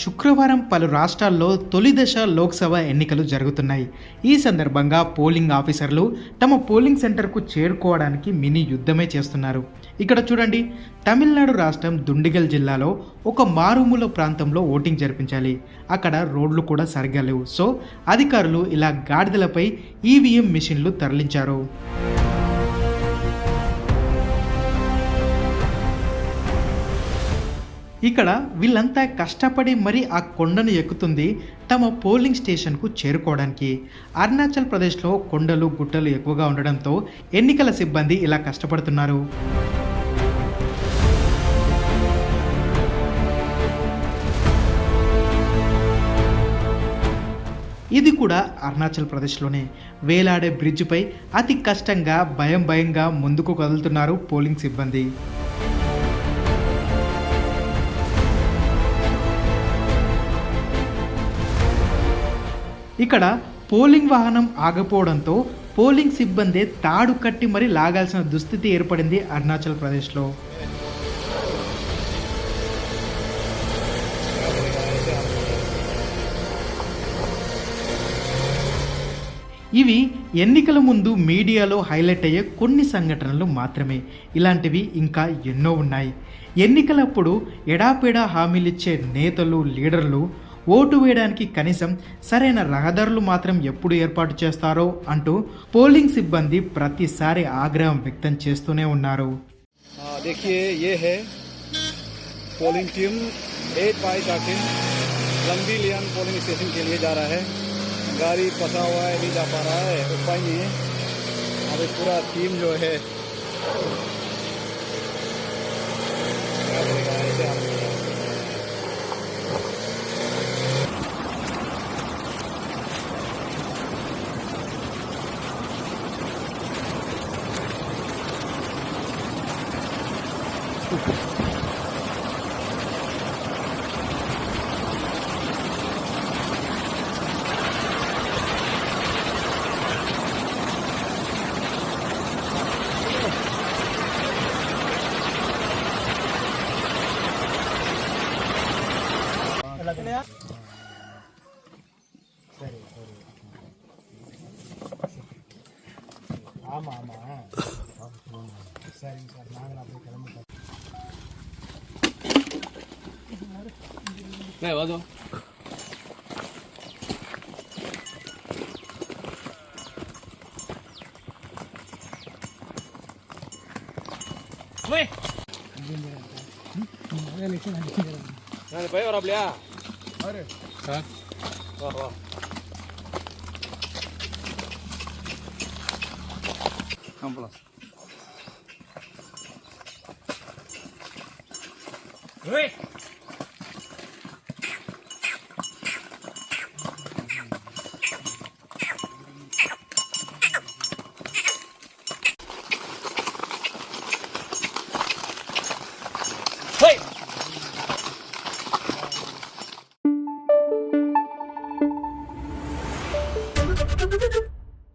శుక్రవారం పలు రాష్ట్రాల్లో తొలి దశ లోక్సభ ఎన్నికలు జరుగుతున్నాయి. ఈ సందర్భంగా పోలింగ్ ఆఫీసర్లు తమ పోలింగ్ సెంటర్కు చేరుకోవడానికి మినీ యుద్ధమే చేస్తున్నారు. ఇక్కడ చూడండి తమిళనాడు రాష్ట్రం దుండిగల్ జిల్లాలో ఒక మారుమూల ప్రాంతంలో ఓటింగ్ జరిపించాలి. అక్కడ రోడ్లు కూడా సరిగ్గా లేవు. సో అధికారులు ఇలా గాడిదలపై ఈవీఎం మిషన్లు తరలించారు. ఇక్కడ వీళ్ళంతా కష్టపడి మరీ ఆ కొండను ఎక్కుతుంది తమ పోలింగ్ స్టేషన్కు చేరుకోవడానికి. అరుణాచల్ ప్రదేశ్లో కొండలు గుట్టలు ఎక్కువగా ఉండడంతో ఎన్నికల సిబ్బంది ఇలా కష్టపడుతున్నారు. ఇది కూడా అరుణాచల్ ప్రదేశ్లోనే. వేలాడే బ్రిడ్జిపై అతి కష్టంగా భయం భయంగా ముందుకు కదులుతున్నారు పోలింగ్ సిబ్బంది. ఇక్కడ పోలింగ్ వాహనం ఆగిపోవడంతో పోలింగ్ సిబ్బంది తాడు కట్టి మరీ లాగాల్సిన దుస్థితి ఏర్పడింది అరుణాచల్ ప్రదేశ్లో. ఇవి ఎన్నికల ముందు మీడియాలో హైలైట్ అయ్యే కొన్ని సంఘటనలు మాత్రమే. ఇలాంటివి ఇంకా ఎన్నో ఉన్నాయి. ఎన్నికలప్పుడు ఎడాపెడా హామీలిచ్చే నేతలు లీడర్లు ఓటు వేయడానికి కనీసం సరైన రహదారులు మాత్రం ఎప్పుడు ఏర్పాటు చేస్తారో అంటూ పోలింగ్ సిబ్బంది ప్రతిసారి ఆగ్రహం వ్యక్తం చేస్తూనే ఉన్నారు हाँ देखिए ये है polling team eight by thirteen लंबी लियन पोलिंग स्टेशन के लिए जा रहा है गाड़ी फंसा हुआ है नहीं जा पा रहा है उपाय नहीं है अभी पूरा टीम जो है Sorry, sorry. Ah, mama. Sorry, sorry. Nangga, aku kelamaan. 来，王总。喂。நான் பையன் வராப்லையா ஆறு சார் வா வா போகலாம் Hey!